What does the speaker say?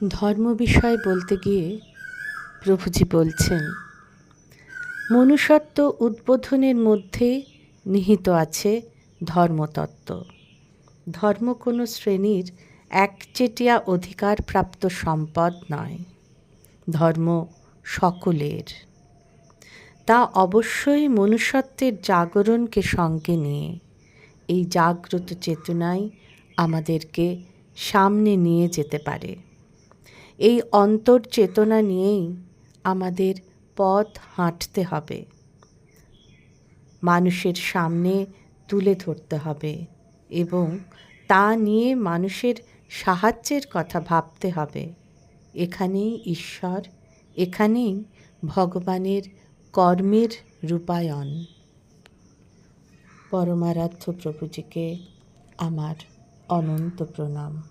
ধর্ম বিষয় বলতে গিয়ে প্রভুজি বলছেন, মনুষ্যত্ব উদ্বোধনের মধ্যে নিহিত আছে ধর্মতত্ত্ব। ধর্ম কোনো শ্রেণির একচেটিয়া অধিকার প্রাপ্ত সম্পদ নয়, ধর্ম সকলের। তা অবশ্যই মনুষ্যত্বের জাগরণকে সঙ্গে নিয়ে, এই জাগ্রত চেতনাই আমাদেরকে সামনে নিয়ে যেতে পারে। এই অন্তর চেতনা নিয়েই আমাদের পথ হাঁটতে হবে। মানুষের সামনে তুলে ধরতে হবে এবং তা নিয়ে মানুষের সাহায্যের কথা ভাবতে হবে। এখানেই ঈশ্বর, এখানেই ভগবানের কর্মের রূপায়ণ। পরমারাধ্য প্রভুজিকে আমার অনন্ত প্রণাম।